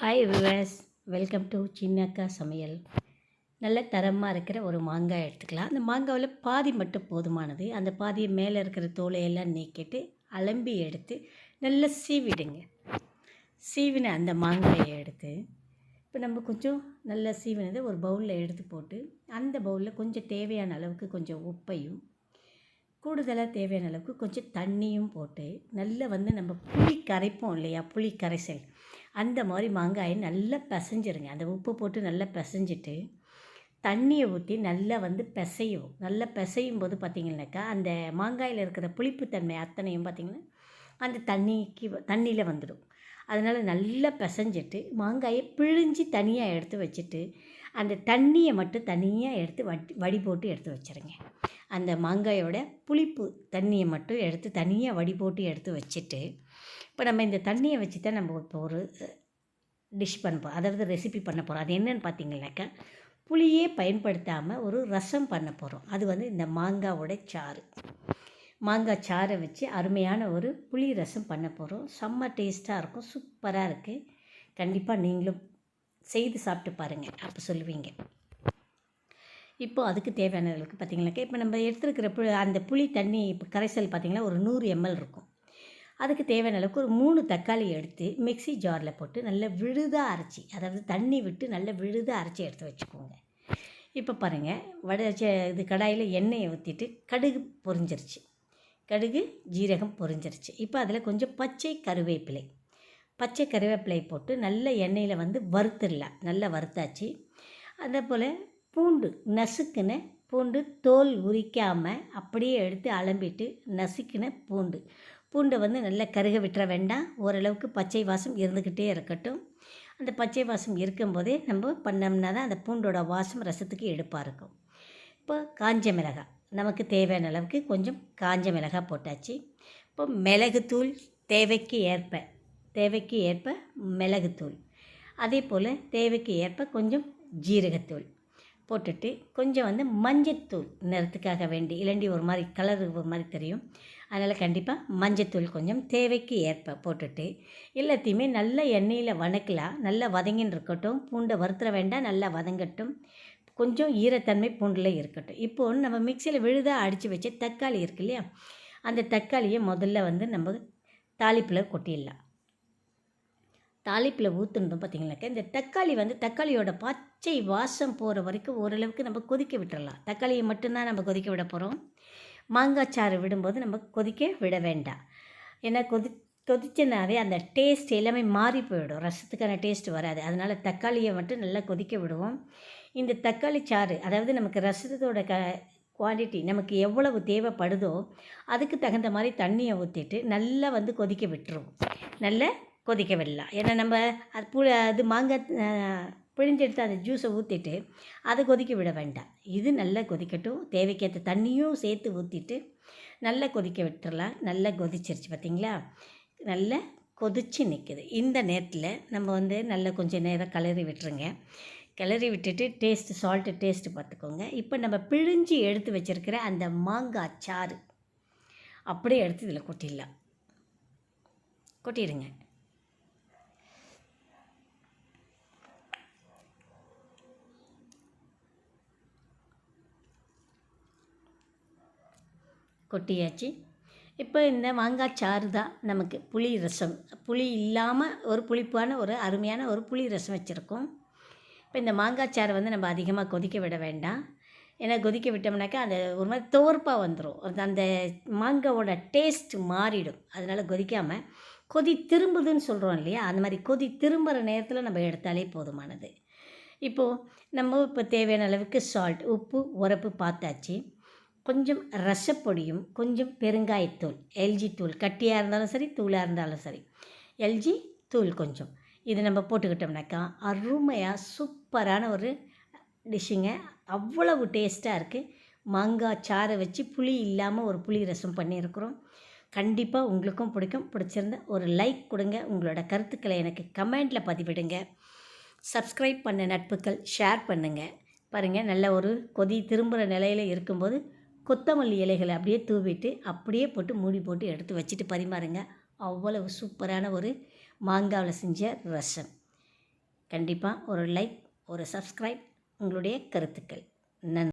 Hi viewers welcome to Chinnakka Samayal நல்ல தரமாக இருக்கிற ஒரு மாங்காய் எடுத்துக்கலாம். அந்த மாங்காவில் பாதி மட்டும் போதுமானது. அந்த பாதியை மேலே இருக்கிற தோலையெல்லாம் நீக்கிட்டு அலம்பி எடுத்து நல்லா சீவிடுங்க. சீவின அந்த மாங்காயை எடுத்து இப்போ நம்ம கொஞ்சம் நல்லா சீவினதை ஒரு பவுலில் எடுத்து போட்டு அந்த பவுலில் கொஞ்சம் தேவையான அளவுக்கு கொஞ்சம் உப்பையும் கூடுதலாக தேவையான அளவுக்கு கொஞ்சம் தண்ணியும் போட்டு நல்லா வந்து நம்ம புளி கரைப்போம் இல்லையா? புளி கரைசல். அந்த மாதிரி மாங்காயை நல்லா பிசைஞ்சிருங்க. அந்த உப்பு போட்டு நல்லா பிசைஞ்சிட்டு தண்ணியை ஊற்றி நல்லா வந்து பிசையும் நல்லா பிசையும் போது பார்த்திங்கனாக்கா அந்த மாங்காயில் இருக்கிற புளிப்புத்தன்மை அத்தனையும் பார்த்திங்கன்னா அந்த தண்ணிக்கு தண்ணியில் வந்துடும். அதனால் நல்லா பிசைஞ்சிட்டு மாங்காயை பிழிஞ்சு தனியாக எடுத்து வச்சுட்டு அந்த தண்ணியை மட்டும் தனியாக எடுத்து வடி வடி போட்டு எடுத்து வச்சுருங்க. அந்த மாங்காயோட புளிப்பு தண்ணியை மட்டும் எடுத்து தனியாக வடி போட்டு எடுத்து வச்சுட்டு இப்போ நம்ம இந்த தண்ணியை வச்சு தான் நம்ம இப்போ ஒரு டிஷ் பண்ண போகிறோம் அதாவது ரெசிபி பண்ண போகிறோம் அது என்னென்னு பார்த்தீங்கன்னாக்கா புளியே பயன்படுத்தாமல் ஒரு ரசம் பண்ண போகிறோம் அது வந்து இந்த மாங்காவோட சாறு. மாங்காய் சாறை வச்சு அருமையான ஒரு புளி ரசம் பண்ண போகிறோம் செம்ம டேஸ்ட்டாக இருக்கும். சூப்பராக இருக்குது கண்டிப்பாக நீங்களும் செய்து சாப்பிட்டு பாருங்கள் அப்போ சொல்லுவீங்க. இப்போது அதுக்கு தேவையான அளவுக்கு பார்த்திங்கனாக்கா இப்போ நம்ம எடுத்துருக்கிற பு அந்த புளி தண்ணி இப்போ கரைசல் பார்த்திங்கன்னா ஒரு நூறு எம்எல் இருக்கும். அதுக்கு தேவையான அளவுக்கு ஒரு மூணு தக்காளி எடுத்து மிக்சி ஜாரில் போட்டு நல்லா விழுதாக அரைச்சி அதாவது தண்ணி விட்டு நல்லா விழுதாக அரைச்சி எடுத்து வச்சுக்கோங்க. இப்போ பாருங்கள் வட இது கடாயில் எண்ணெயை ஊற்றிட்டு கடுகு பொரிஞ்சிருச்சு. கடுகு ஜீரகம் பொரிஞ்சிருச்சு. இப்போ அதில் கொஞ்சம் பச்சை கருவேப்பிலை. பச்சை கருவேப்பிலை போட்டு நல்ல எண்ணெயில் வந்து வறுத்துடலாம். நல்லா வறுத்தாச்சு. அதே போல் பூண்டு நசுக்குன பூண்டு தோல் உரிக்காமல் அப்படியே எடுத்து அலம்பிட்டு நசுக்கின பூண்டு. பூண்டை வந்து நல்லா கருக விட்டுற வேண்டாம். ஓரளவுக்கு பச்சை வாசம் இருந்துக்கிட்டே இருக்கட்டும். அந்த பச்சை வாசம் இருக்கும்போதே நம்ம பண்ணோம்னா தான் அந்த பூண்டோட வாசம் ரசத்துக்கு எடுப்பாக இருக்கும். இப்போ காஞ்ச மிளகாய். நமக்கு தேவையான அளவுக்கு கொஞ்சம் காஞ்ச மிளகாய் போட்டாச்சு. இப்போ மிளகுத்தூள் தேவைக்கு ஏற்ப தேவைக்கு ஏற்ப மிளகுத்தூள். அதே போல் தேவைக்கு ஏற்ப கொஞ்சம் ஜீரகத்தூள். போட்டுட்டு கொஞ்சம் வந்து மஞ்சத்தூள் நிறத்துக்காக வேண்டி இலண்டி ஒரு மாதிரி கலர் ஒரு மாதிரி தெரியும். அதனால் கண்டிப்பாக மஞ்சத்தூள் கொஞ்சம் தேவைக்கு ஏற்ப போட்டுட்டு எல்லாத்தையுமே நல்ல எண்ணெயில் வணக்கலாம். நல்லா வதங்கின்னு இருக்கட்டும். பூண்டை வறுத்துற வேண்டாம். நல்லா வதங்கட்டும். கொஞ்சம் ஈரத்தன்மை பூண்டில் இருக்கட்டும். இப்போது நம்ம மிக்சியில் விழுதாக அடித்து வச்ச தக்காளி இருக்கு இல்லையா? அந்த தக்காளியை முதல்ல வந்து நம்ம தாளிப்பில் கொட்டிடலாம். தாளிப்பில் ஊற்றுனதும் பார்த்திங்கனாக்கா இந்த தக்காளி வந்து தக்காளியோட பச்சை வாசம் போகிற வரைக்கும் ஓரளவுக்கு நம்ம கொதிக்க விட்டுடலாம் தக்காளியை மட்டும்தான் நம்ம கொதிக்க விட போகிறோம் மாங்காய் சாறு விடும்போது நம்ம கொதிக்க விட வேண்டாம். ஏன்னா கொதி கொதிச்சனாவே அந்த டேஸ்ட் எல்லாமே மாறி போயிடும். ரசத்துக்கான டேஸ்ட் வராது. அதனால் தக்காளியை மட்டும் நல்லா கொதிக்க விடுவோம். இந்த தக்காளி சாறு அதாவது நமக்கு ரசத்தோட க குவான்டிட்டி நமக்கு எவ்வளவு தேவைப்படுதோ அதுக்கு தகுந்த மாதிரி தண்ணியை ஊற்றிட்டு நல்லா வந்து கொதிக்க விட்டுருவோம். நல்ல கொதிக்க விடலாம் ஏன்னா நம்ம அது பு அது மாங்காய் பிழிஞ்செடுத்து அந்த ஜூஸை ஊற்றிட்டு அதை கொதிக்க விட வேண்டாம். இது நல்லா கொதிக்கட்டும். தேவைக்கேற்ற தண்ணியும் சேர்த்து ஊற்றிட்டு நல்லா கொதிக்க விட்டுறலாம். நல்லா கொதிச்சிருச்சு பார்த்திங்களா? நல்லா கொதித்து நிற்குது இந்த நேரத்தில் நம்ம வந்து நல்லா கொஞ்சம் நேரம் கிளறி விட்டுருங்க. கிளறி விட்டுட்டு டேஸ்ட்டு சால்ட்டு டேஸ்ட்டு பார்த்துக்கோங்க. இப்போ நம்ம பிழிஞ்சு எடுத்து வச்சுருக்கிற அந்த மாங்காய் சாறு அப்படியே எடுத்து இதில் கொட்டிடலாம். கொட்டிடுங்க. கொட்டியாச்சு. இப்போ இந்த மாங்காய் சாறு தான் நமக்கு புளி ரசம். புளி இல்லாமல் ஒரு புளிப்பான ஒரு அருமையான ஒரு புளி ரசம் வச்சுருக்கோம். இப்போ இந்த மாங்காய் சாறை வந்து நம்ம அதிகமாக கொதிக்க விட வேண்டாம். ஏன்னா கொதிக்க விட்டோம்னாக்கா அந்த ஒரு மாதிரி தோற்பாக வந்துடும் அந்த மாங்காவோட டேஸ்ட் மாறிடும். அதனால் கொதிக்காமல் கொதி திரும்புதுன்னு சொல்கிறோம் இல்லையா? அந்த மாதிரி கொதி திரும்புகிற நேரத்தில் நம்ம எடுத்தாலே போதுமானது. இப்போது நம்ம இப்போ தேவையான அளவுக்கு சால்ட் உப்பு உரப்பு பார்த்தாச்சு. கொஞ்சம் ரசப்பொடியும் கொஞ்சம் பெருங்காயத்தூள் எல்ஜி தூள் கட்டியாக இருந்தாலும் சரி தூளாக இருந்தாலும் சரி. எல்ஜி தூள் கொஞ்சம். இது நம்ம போட்டுக்கிட்டோம்னாக்கா அருமையாக சூப்பரான ஒரு டிஷ்ஷுங்க. அவ்வளவு டேஸ்ட்டாக இருக்குது மாங்காய் சாறை வச்சு புளி இல்லாமல் ஒரு புளி ரசம் பண்ணியிருக்கிறோம். கண்டிப்பாக உங்களுக்கும் பிடிக்கும். பிடிச்சிருந்த ஒரு லைக் கொடுங்க. உங்களோட கருத்துக்களை எனக்கு கமெண்டில் பதிவிடுங்க. சப்ஸ்கிரைப் பண்ண நட்புகள் ஷேர் பண்ணுங்கள் பாருங்கள் நல்ல ஒரு கொதி திரும்புகிற நிலையில் இருக்கும்போது கொத்தமல்லி இலைகளை அப்படியே தூவிட்டு அப்படியே போட்டு மூடி போட்டு எடுத்து வச்சுட்டு பரிமாறுங்க. அவ்வளவு சூப்பரான ஒரு மாங்காவில் செஞ்ச ரசம். கண்டிப்பாக ஒரு லைக் ஒரு சப்ஸ்கிரைப் உங்களுடைய கருத்துக்கள். நன்றி.